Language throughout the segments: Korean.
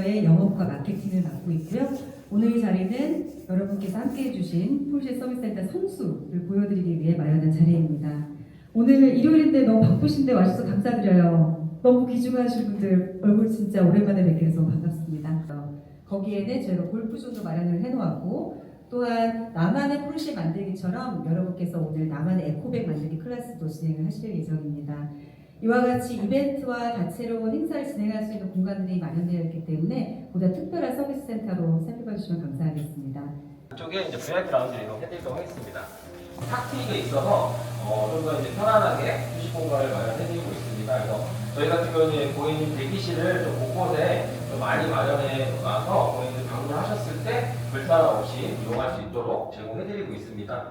딜러의 영업과 마케팅을 맡고 있고요. 오늘 이 자리는 여러분께서 함께 해 주신 폴쉐 서비스센터 성수를 보여드리기 위해 마련한 자리입니다. 오늘 일요일인데 너무 바쁘신데 와주셔서 감사드려요. 너무 귀중하신 분들 얼굴 진짜 오랜만에 뵙게 돼서 반갑습니다. 거기에는 저희가 골프존도 마련을 해놓았고 또한 나만의 폴쉐 만들기처럼 여러분께서 오늘 나만의 에코백 만들기 클래스도 진행을 하실 예정입니다. 이와 같이 이벤트와 다채로운 행사를 진행할 수 있는 공간들이 마련되어 있기 때문에 보다 특별한 서비스 센터로 살펴봐 주시면 감사하겠습니다. 이쪽에 이제 VIP 라운지를 이용해드리도록 하겠습니다. 탁 트이게 있어서 어, 좀더 이제 편안하게 휴식 공간을 마련해드리고 있습니다. 그래서 저희 같은 경우는 고객님 대기실을 좀 곳곳에 좀 많이 마련해 놔서 고객님들 방문하셨을 때 불편함 없이 이용할 수 있도록 제공해드리고 있습니다.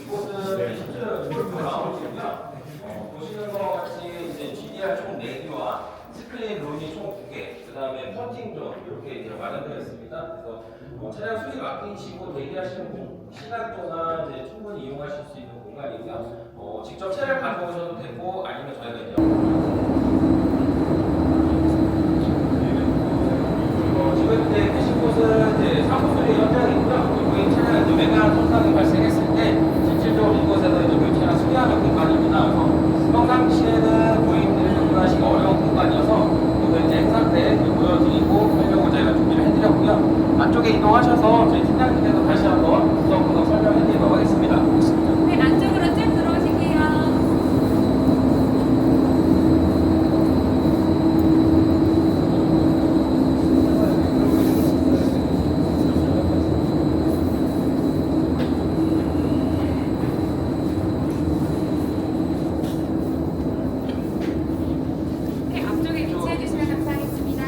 이곳은 실제로 골프 라운지고요. 어, 보시는 것 같이 이제 GDR 총 4개와 스크린 룸이 총 2개, 그 다음에 퍼팅 존 이렇게 이제 마련되어 있습니다. 그래서 뭐 차량 수리 맡기시고 대기하시는 공- 시간 동안 이제 충분히 이용하실 수 있는 공간이고요. 어, 직접 차를 가져오셔도 되고 아니면 저희가 이제 어, 계신 이제 사무소의 현장이고요. 고객 차량 이제 외관 손상이 발생했을 때 실질적으로 이곳에서 이제 수리하는 공간입니다. 그래서 평상시에는 고객님들이 접근하시기 어려운 공간이어서 오늘 이제 행사 때 보여드리고 하려고 저희가 준비를 해드렸고요. 안쪽에 이동하셔서 저희 팀장님께서 다시 한번 구석구석 설명해드리도록 하겠습니다. 네, 안쪽으로 쭉 들어오실게요. 네, 앞쪽에 위치해 주시면 감사하겠습니다.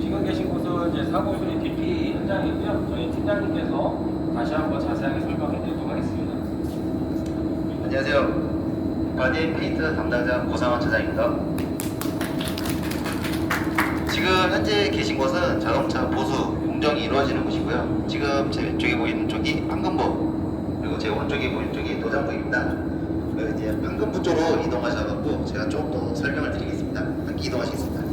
지금 계신 곳은 이제 사고 수리 DP 현장이고요. 저희 팀장님께서 다시 한번 자세하게 설명해드리도록 하겠습니다. 안녕하세요. 가디엔 페인트 담당자 고상원 차장입니다. 지금 현재 계신 곳은 자동차 보수 공정이 이루어지는 곳이고요. 지금 제 왼쪽에 보이는 쪽이 판금부 그리고 제 오른쪽에 보이는 쪽이 도장부입니다. 그 이제 판금부 쪽으로 이동하셔서 제가 조금 더 설명을 드리겠습니다. 함께 이동하시겠습니다.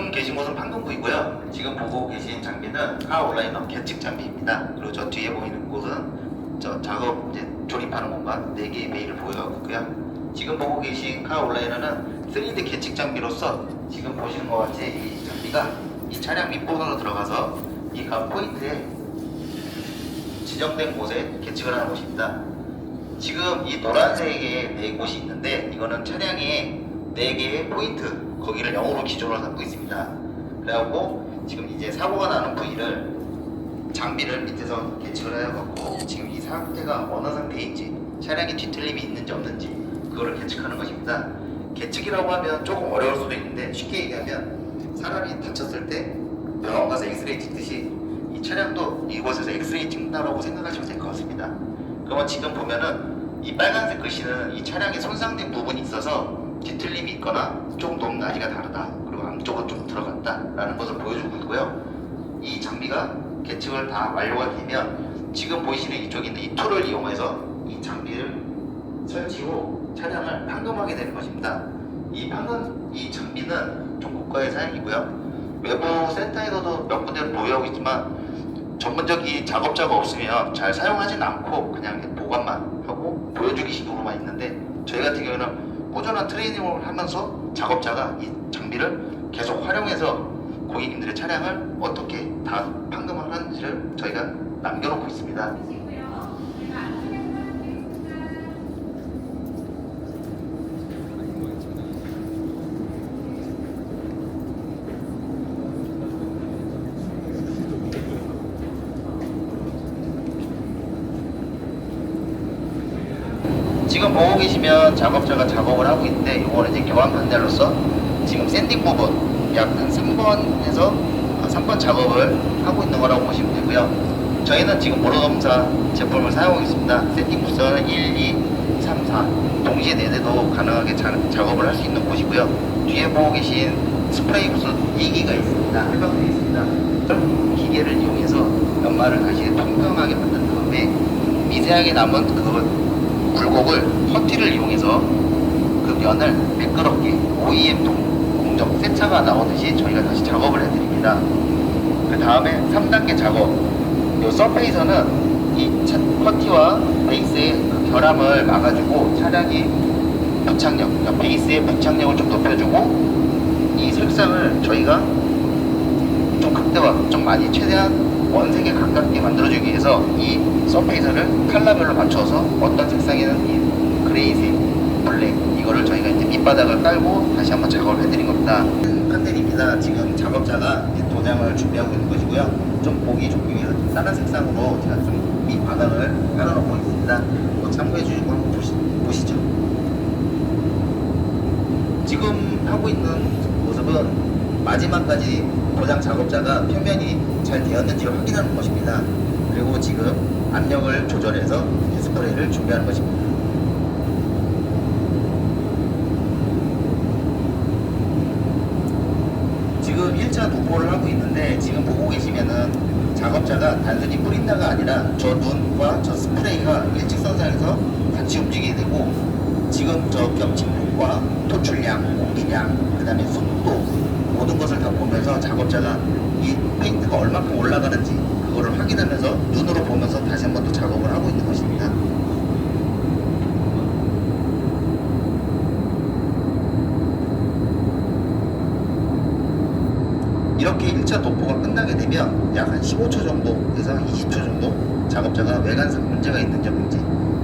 지금 계신 곳은 판금부이고요. 지금 보고 계신 장비는 카 온라이너 계측 장비입니다. 그리고 저 뒤에 보이는 곳은 저 작업 이제 조립하는 공간 4개의 베일을 보유하고 있고요. 지금 보고 계신 카 온라이너는 3D 계측 장비로서 지금 보시는 것 같이 이 장비가 이 차량 밑부분으로 들어가서 이 각 포인트에 지정된 곳에 계측을 하는 곳입니다. 지금 이 노란색의 네 곳이 있는데 이거는 차량의 네 개의 포인트 거기를 0으로 기준으로 삼고 있습니다. 그래갖고 지금 이제 사고가 나는 부위를 장비를 밑에서 계측을 해갖고 지금 이 상태가 어느 상태인지 차량의 뒤틀림이 있는지 없는지 그거를 계측하는 것입니다. 계측이라고 하면 조금 어려울 수도 있는데 쉽게 얘기하면 사람이 다쳤을 때 병원 가서 엑스레이 찍듯이 이 차량도 이곳에서 엑스레이 찍는다라고 생각하시면 될 것 같습니다. 그러면 지금 보면은 이 빨간색 글씨는 이 차량에 손상된 부분이 있어서 뒤틀림이 있거나 조금 높은 나이가 다르다. 그리고 안쪽으로 좀 들어갔다라는 것을 보여주고 있고요. 이 장비가 계측을 다 완료가 되면 지금 보이시는 있는 이 툴을 이용해서 이 장비를 설치 후 차량을 판금하게 되는 것입니다. 이 판금, 이 장비는 좀 고가의 사양이고요. 외부 센터에서도 몇 군데 보유하고 있지만 전문적인 작업자가 없으면 잘 사용하진 않고 그냥 보관만 하고 보여주기 식으로만 있는데 저희 같은 경우는 꾸준한 트레이닝을 하면서 작업자가 이 장비를 계속 활용해서 고객님들의 차량을 어떻게 다 판금을 하는지를 저희가 남겨놓고 있습니다. 보시고요. 제가 지금 보고 계시면 작업자가 작업을 하고 있는데 이거는 이제 교환 판넬로서 지금 샌딩 부분 약 한 3번에서 3번 작업을 하고 있는 거라고 보시면 되고요. 저희는 지금 모로검사 제품을 사용하고 있습니다. 샌딩 부스는 1, 2, 3, 4 동시에 4대도 가능하게 자- 작업을 할 수 있는 곳이고요. 뒤에 보고 계신 스프레이 부스 2기가 있습니다. 해방되어 있습니다. 기계를 이용해서 연말을 다시 평평하게 만든 다음에 미세하게 남은 그 굴곡을 퍼티를 이용해서 그 면을 매끄럽게 OEM 동- 공정 세차가 나오듯이 저희가 다시 작업을 해드립니다. 그 다음에 3단계 작업. 이 서페이서는 이 차- 퍼티와 베이스의 그 결함을 막아주고 차량의 부착력, 그러니까 베이스의 부착력을 좀 높여주고 이 색상을 저희가 좀 극대화, 좀 많이 최대한 원색에 가깝게 만들어주기 위해서 이 서페이서를 컬러별로 맞춰서 어떤 색상에는 이 그레이색, 블랙 이거를 저희가 이제 밑바닥을 깔고 다시 한번 작업을 해드린 겁니다. 판넬입니다. 지금 작업자가 도장을 준비하고 있는 것이고요. 좀 보기 좋기 위해서 좀 다른 색상으로 제가 좀 밑바닥을 깔아놓고 있습니다. 뭐 참고해 주시고 한번 보시, 보시죠. 지금 하고 있는 모습은 마지막까지 도장 작업자가 표면이 잘 되었는지를 확인하는 것입니다. 그리고 지금 압력을 조절해서 스프레이를 준비하는 것입니다. 지금 1차 도포를 하고 있는데 지금 보고 계시면은 작업자가 단순히 뿌린다가 아니라 저 눈과 저 스프레이가 일직선상에서 같이 움직이게 되고 지금 저 겹침력과 토출량, 공기량, 그 다음에 속도 모든 것을 다 보면서 작업자가 이 페인트가 얼마큼 올라가는지 그거를 확인하면서 눈으로 보면서 다시 한번더 작업을 하고 있는 것입니다. 이렇게 1차 도포가 끝나게 되면 약 한 15초 정도에서 20초 정도 작업자가 외관상 문제가 있는지 없는지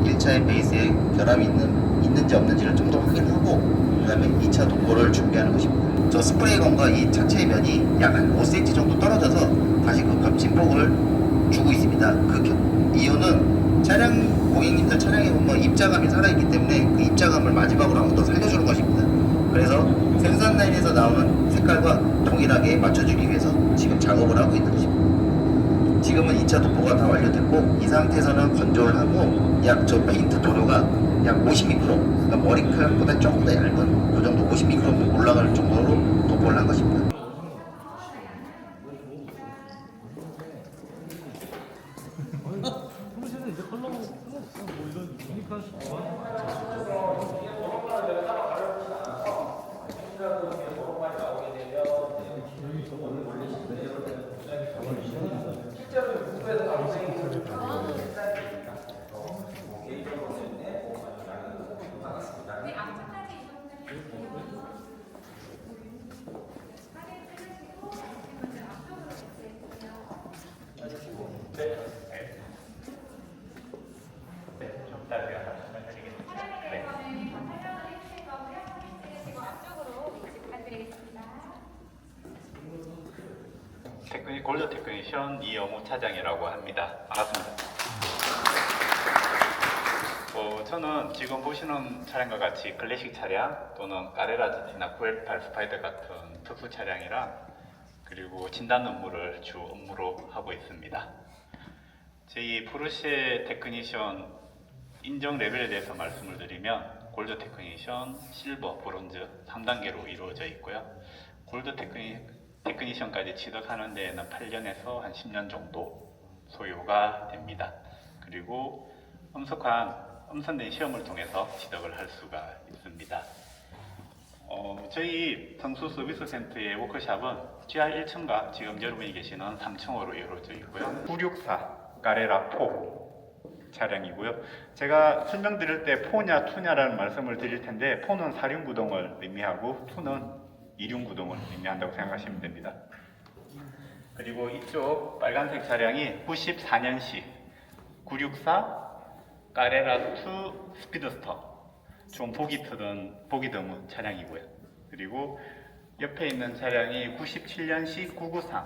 1차의 베이스에 결함이 있는, 있는지 없는지를 좀 더 확인하고 그 다음에 2차 도포를 준비하는 것입니다. 저 스프레이 건과 이 차체의 면이 약 한 5cm 정도 떨어져서 다시 그 겹침폭을 주고 있습니다. 그 겨- 이유는 차량 고객님들 차량에 보면 입자감이 살아있기 때문에 그 입자감을 마지막으로 한 번 더 살려주는 것입니다. 그래서 생산 라인에서 나오는 색깔과 동일하게 맞춰주기 위해서 지금 작업을 하고 있는 것입니다. 지금은 2차 도포가 다 완료됐고 이 상태에서는 건조를 하고 약 저 페인트 도료가 약 50미크로? 그러니까 머리카락보다 조금 더 얇은 그 정도 50미크로 올라갈 정도로 도포를 한 것입니다. 네, 앞쪽까지 이동해주세요. 사진 찍으시고 먼저 앞쪽으로 주세요. 사람에 대해서는 설명을 해주실 거고요. 사진 찍으시고 앞쪽으로 위치 부탁드리겠습니다. 테크니, 골드 테크니션 이영우 차장이라고 합니다. 반갑습니다. 어, 저는 지금 보시는 차량과 같이 클래식 차량 또는 까레라 GT나 918 스파이더 같은 특수 차량이랑 그리고 진단 업무를 주 업무로 하고 있습니다. 저희 포르쉐 테크니션 인정 레벨에 대해서 말씀을 드리면 골드 테크니션, 실버, 브론즈 3단계로 이루어져 있고요. 골드 테크니, 테크니션까지 취득하는 데에는 8년에서 한 10년 정도 소요가 됩니다. 그리고 엄석한 엄선된 시험을 통해서 취득을 할 수가 있습니다. 어, 저희 성수 서비스 센터의 워크샵은 GR 1층과 지금 여러분이 계시는 3층으로 이루어져 있고요. 964 까레라 4 차량이고요. 제가 설명드릴 때 포냐 투냐라는 말씀을 드릴 텐데 포는 사륜구동을 의미하고 투는 이륜구동을 의미한다고 생각하시면 됩니다. 그리고 이쪽 빨간색 차량이 94년식 964 까레라 2 스피드스터 좀 보기 트던 보기 드문 차량이고요. 그리고 옆에 있는 차량이 97년식 993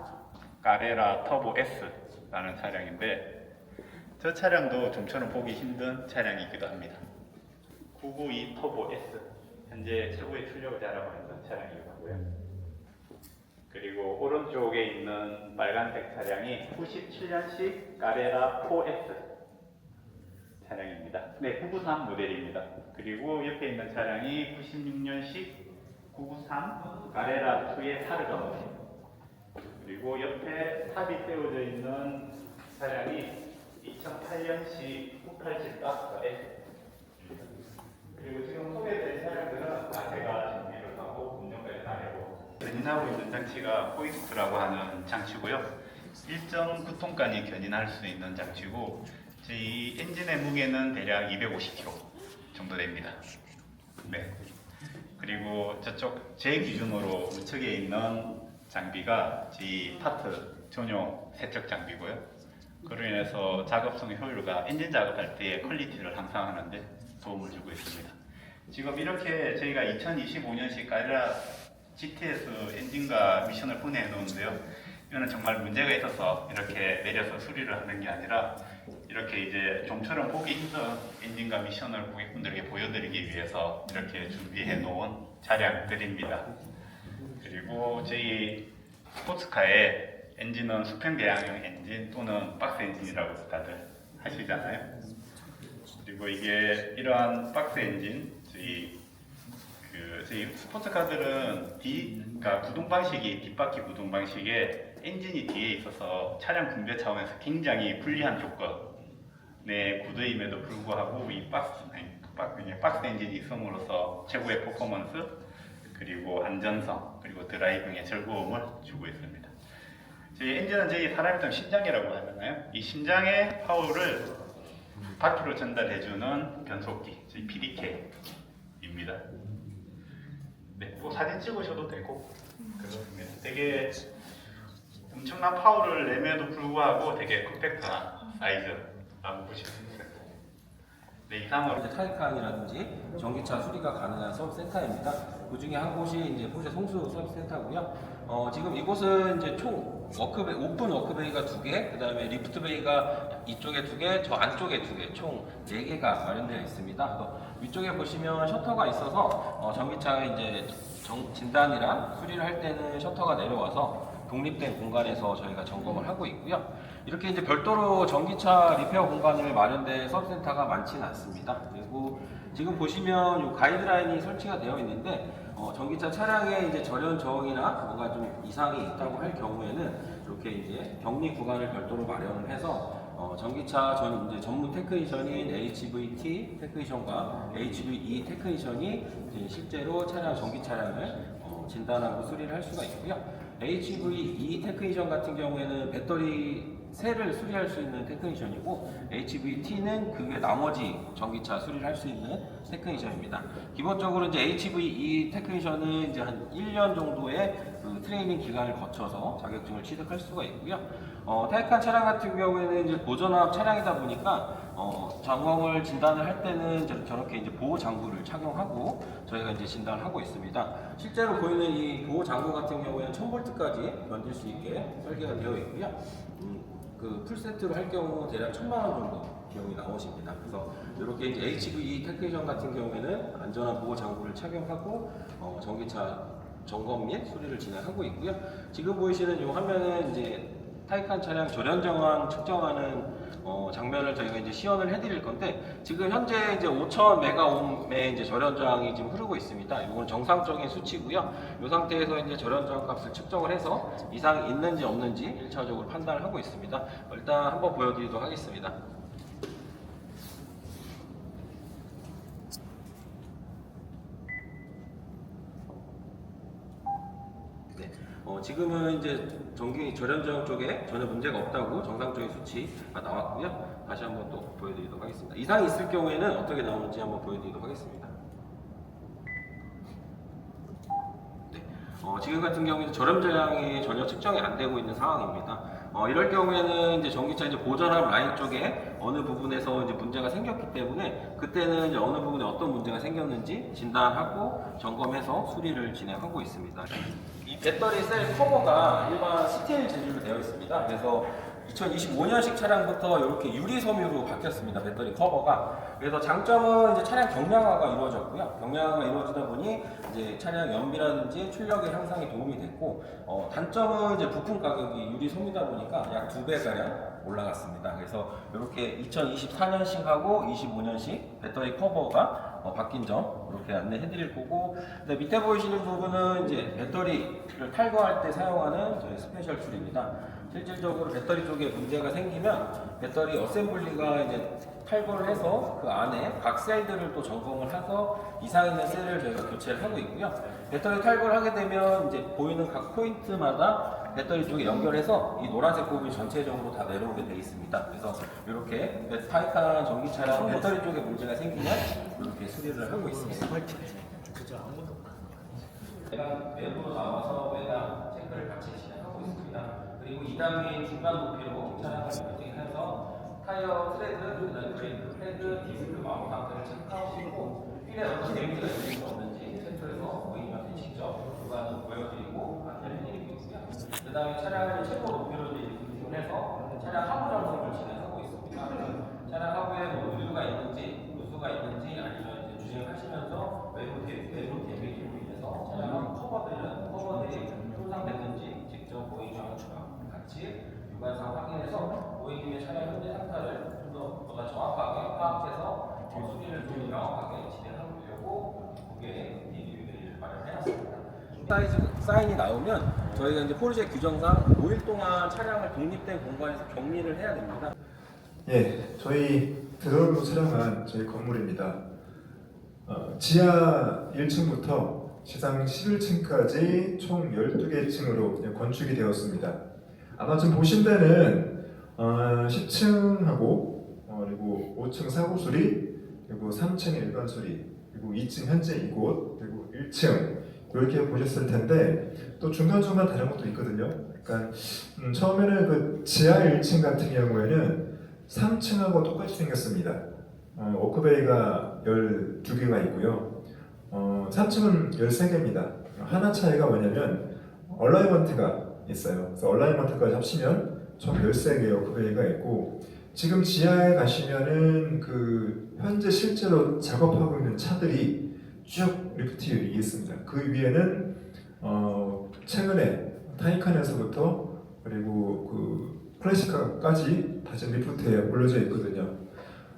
까레라 터보 S라는 차량인데 저 차량도 좀처럼 보기 힘든 차량이기도 합니다. 992 터보 S 현재 최고의 출력을 자랑하고 있는 차량이기도 하고요. 그리고 오른쪽에 있는 빨간색 차량이 97년식 까레라 4S 차량입니다. 네, 993 모델입니다. 그리고 옆에 있는 차량이 96년식 993 까레라 2의 사르가 모델. 그리고 옆에 탑이 세워져 있는 차량이 2008년식 987 박스 S. 그리고 지금 소개된 차량들은 다 제가 정비를 하고 운영까지 다 해고 견인하고 있는 장치가 포이스트라고 하는 장치고요. 일정 구통까지 견인할 수 있는 장치고 저희 엔진의 무게는 대략 250kg 정도 됩니다. 네. 그리고 저쪽 제 기준으로 우측에 있는 장비가 저희 파트 전용 세척 장비고요. 그로 인해서 작업성 효율과 엔진 작업할 때의 퀄리티를 향상하는데 도움을 주고 있습니다. 지금 이렇게 저희가 2025년식 가이라 GTS 엔진과 미션을 분해해 놓은데요. 이거는 정말 문제가 있어서 이렇게 내려서 수리를 하는 게 아니라 이렇게 이제 좀처럼 보기 힘든 엔진과 미션을 고객분들에게 보여드리기 위해서 이렇게 준비해 놓은 차량들입니다. 그리고 저희 스포츠카의 엔진은 수평 배양형 엔진 또는 박스 엔진이라고 다들 하시잖아요. 그리고 이게 이러한 박스 엔진 저희 그 저희 스포츠카들은 뒤 그러니까 구동 방식이 뒷바퀴 구동 방식에 엔진이 뒤에 있어서 차량 분배 차원에서 굉장히 불리한 조건의 구도임에도 불구하고 이 박스 그냥 박스 엔진이 있음으로써 최고의 퍼포먼스 그리고 안전성 그리고 드라이빙의 즐거움을 주고 있습니다. 저희 엔진은 저희 사람이던 심장이라고 하잖아요. 이 심장의 파워를 바퀴로 전달해주는 변속기, 저희 PDK입니다. 네, 뭐 사진 찍으셔도 되고 그렇습니다. 되게 엄청난 파워를 내면도 불구하고 되게 컴팩트한 사이즈라고 보시면 됩니다. 네, 이상으로 이제 타이칸이라든지 전기차 수리가 가능한 서비스 센터입니다. 그 중에 한 곳이 이제 포르쉐 송수 서비스 센터고요. 어, 지금 이곳은 이제 총 워크베이, 오픈 워크베이가 두 개, 그 다음에 리프트 베이가 이쪽에 두 개, 저 안쪽에 두 개, 총 네 개가 마련되어 있습니다. 위쪽에 보시면 셔터가 있어서 어, 전기차 이제 정- 진단이랑 수리를 할 때는 셔터가 내려와서 독립된 공간에서 저희가 점검을 하고 있고요. 이렇게 이제 별도로 전기차 리페어 공간을 마련된 서비스센터가 많지는 않습니다. 그리고 지금 보시면 이 가이드라인이 설치가 되어 있는데 어, 전기차 차량에 이제 절연 저항이나 뭔가 좀 이상이 있다고 할 경우에는 이렇게 이제 격리 구간을 별도로 마련을 해서 어, 전기차 전 이제 전문 테크니션인 HVT 테크니션과 HVE 테크니션이 실제로 차량 전기 차량을 어, 진단하고 수리를 할 수가 있고요. HVE 테크니션 같은 경우에는 배터리 세를 수리할 수 있는 테크니션이고 HVT는 그 외 나머지 전기차 수리를 할 수 있는 테크니션입니다. 기본적으로 이제 HVE 테크니션은 이제 한 1년 정도의 그 트레이닝 기간을 거쳐서 자격증을 취득할 수가 있고요. 어, 타이칸 차량 같은 경우에는 이제 보전압 차량이다 보니까 어, 점검을 진단을 할 때는 이제 저렇게 이제 보호 장구를 착용하고 저희가 이제 진단을 하고 있습니다. 실제로 보이는 이 보호 장구 같은 경우에는 1000볼트까지 견딜 수 있게 설계가 되어 있고요. 음, 그 풀세트로 할 경우 대략 1000만 원 정도 비용이 나오십니다. 그래서 이렇게 이제 HVE 테크니션 같은 경우에는 안전한 보호 장구를 착용하고 어, 전기차 점검 및 수리를 진행하고 있고요. 지금 보이시는 이 화면은 이제 타이칸 차량 절연 정황 측정하는 어, 장면을 저희가 이제 시연을 해드릴 건데 지금 현재 이제 5,000 메가옴의 이제 절연 저항이 지금 흐르고 있습니다. 이건 정상적인 수치고요. 이 상태에서 이제 절연 저항 값을 측정을 해서 이상이 있는지 없는지 1차적으로 판단을 하고 있습니다. 일단 한번 보여드리도록 하겠습니다. 네. 어, 지금은 이제 전기 절연저항 쪽에 전혀 문제가 없다고 정상적인 수치가 나왔고요. 다시 한번 또 보여드리도록 하겠습니다. 이상이 있을 경우에는 어떻게 나오는지 한번 보여드리도록 하겠습니다. 네. 어, 지금 같은 경우에는 절연저항이 전혀 측정이 안 되고 있는 상황입니다. 어, 이럴 경우에는 이제 전기차 이제 보전압 라인 쪽에 어느 부분에서 이제 문제가 생겼기 때문에 그때는 이제 어느 부분에 어떤 문제가 생겼는지 진단하고 점검해서 수리를 진행하고 있습니다. 이 배터리 셀 커버가 일반 스테인 재질로 되어 있습니다. 그래서 2025년식 차량부터 이렇게 유리 섬유로 바뀌었습니다. 배터리 커버가. 그래서 장점은 이제 차량 경량화가 이루어졌고요. 경량화가 이루어지다 보니 이제 차량 연비라든지 출력의 향상에 도움이 됐고 어, 단점은 이제 부품 가격이 유리 섬이다 보니까 약 두 배 가량 올라갔습니다. 그래서 이렇게 2024년식하고 25년식 배터리 커버가 어, 바뀐 점 이렇게 안내해 드릴 거고 근데 밑에 보이시는 부분은 이제 배터리를 탈거할 때 사용하는 저희 스페셜 툴입니다. 실질적으로 배터리 쪽에 문제가 생기면 배터리 어셈블리가 이제 탈거를 해서 그 안에 각 셀들을 또 점검을 해서 이상 있는 셀을 저희가 교체를 하고 있고요. 배터리 탈거를 하게 되면 이제 보이는 각 포인트마다 배터리 쪽에 연결해서 이 노란색 부분이 전체적으로 다 내려오게 되어 있습니다. 그래서 이렇게 타이칸 전기차량 배터리 쪽에 문제가 생기면 이렇게 수리를 하고 있습니다. 내가 외부로 나와서 외장 체크를 같이 진행하고 있습니다. 그리고 2단계인 중간 높이로 차량을 세팅해서 타이어 트레드, 그다음 브레이크 패드, 디스크 마운 상태를 체크하시고 휠에 어떤 데미지가 있는지 없는지 센터에서 고객님한테 직접 주관을 보여드리고 안내를 해드리고 있고요. 그 다음에 차량을 최고 높이로 기준해서 차량 하부 점검을 진행하고 있습니다. 차량 하부에 뭐 누유가 있는지, 누수가 있는지 아니면 이제 주행을 하시면서 외부 데, 외부 데미지로 인해서 차량 커버들은 커버들이 손상됐는지 직접 고객님 과 같이 육안상 확인해서 고객님의 차량 현재 상태를 좀 더 보다 정확하게 파악해서 그 수리를 좀 명확하게 진행하려고 고객 리뷰를 마련해놨습니다. 사이즈 사인이 나오면 저희가 이제 포르쉐 규정상 5일 동안 차량을 독립된 공간에서 격리를 해야 됩니다. 예, 저희 드론으로 촬영한 저희 건물입니다. 어, 지하 1층부터 지상 11층까지 총 12개 층으로 건축이 되었습니다. 아마 지금 보신 데는 어, 10층하고 어, 그리고 5층 사고 수리 그리고 3층 일반 수리 그리고 2층 현재 이곳 그리고 1층 이렇게 보셨을 텐데 또 중간중간 다른 것도 있거든요. 그러니까 음, 처음에는 그 지하 1층 같은 경우에는 3층하고 똑같이 생겼습니다. 어, 워크베이가 12개가 있고요. 어, 3층은 13개입니다. 하나 차이가 뭐냐면 얼라이먼트가 있어요. 그래서 얼라이먼트까지 합치면 총 13개의 워크베이가 있고 지금 지하에 가시면은 그 현재 실제로 작업하고 있는 차들이 쭉 리프트 위에 있습니다. 그 위에는 어, 최근에 타이칸에서부터 그리고 그 클래시카까지 다 지금 리프트에 올려져 있거든요.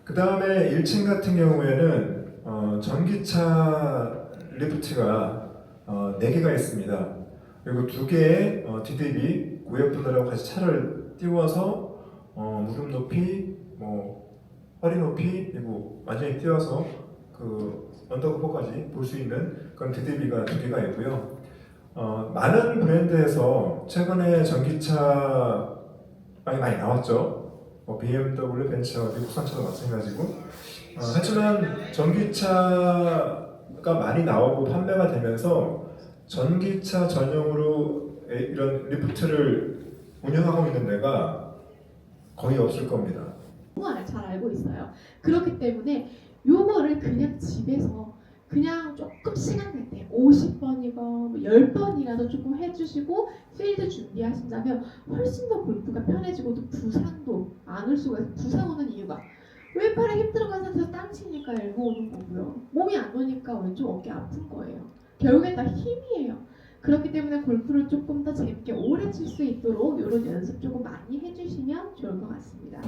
그 다음에 1층 같은 경우에는 어, 전기차 리프트가 어, 4개가 있습니다. 그리고 두 개의 어, DDB 구역분들하고 같이 차를 띄워서 어, 무릎 높이, 뭐 허리 높이 그리고 완전히 띄워서 그 언더커버까지 볼 수 있는 그런 DDB가 두 개가 있고요. 어, 많은 브랜드에서 최근에 전기차 많이 많이 나왔죠. 뭐 BMW, 벤츠, 미국 산차도 마찬가지고. 어, 하지만 전기차가 많이 나오고 판매가 되면서 전기차 전용으로 에- 이런 리프트를 운영하고 있는 데가 거의 없을 겁니다. 용어를 잘 알고 있어요. 그렇기 때문에 요거를 그냥 집에서 그냥 조금 시간 낼때 50번이건 뭐 10번이라도 조금 해주시고 필드 준비하신다면 훨씬 더 골프가 편해지고 또 부상도 안 올 수가 있어요. 부상 오는 이유가 왼팔에 힘 상태에서 땅 치니까 엘보 오는 거고요. 몸이 안 오니까 왼쪽 어깨 아픈 거예요. 결국엔 다 힘이에요. 그렇기 때문에 골프를 조금 더 재밌게 오래 칠 수 있도록 이런 연습 조금 많이 해주시면 좋을 것 같습니다.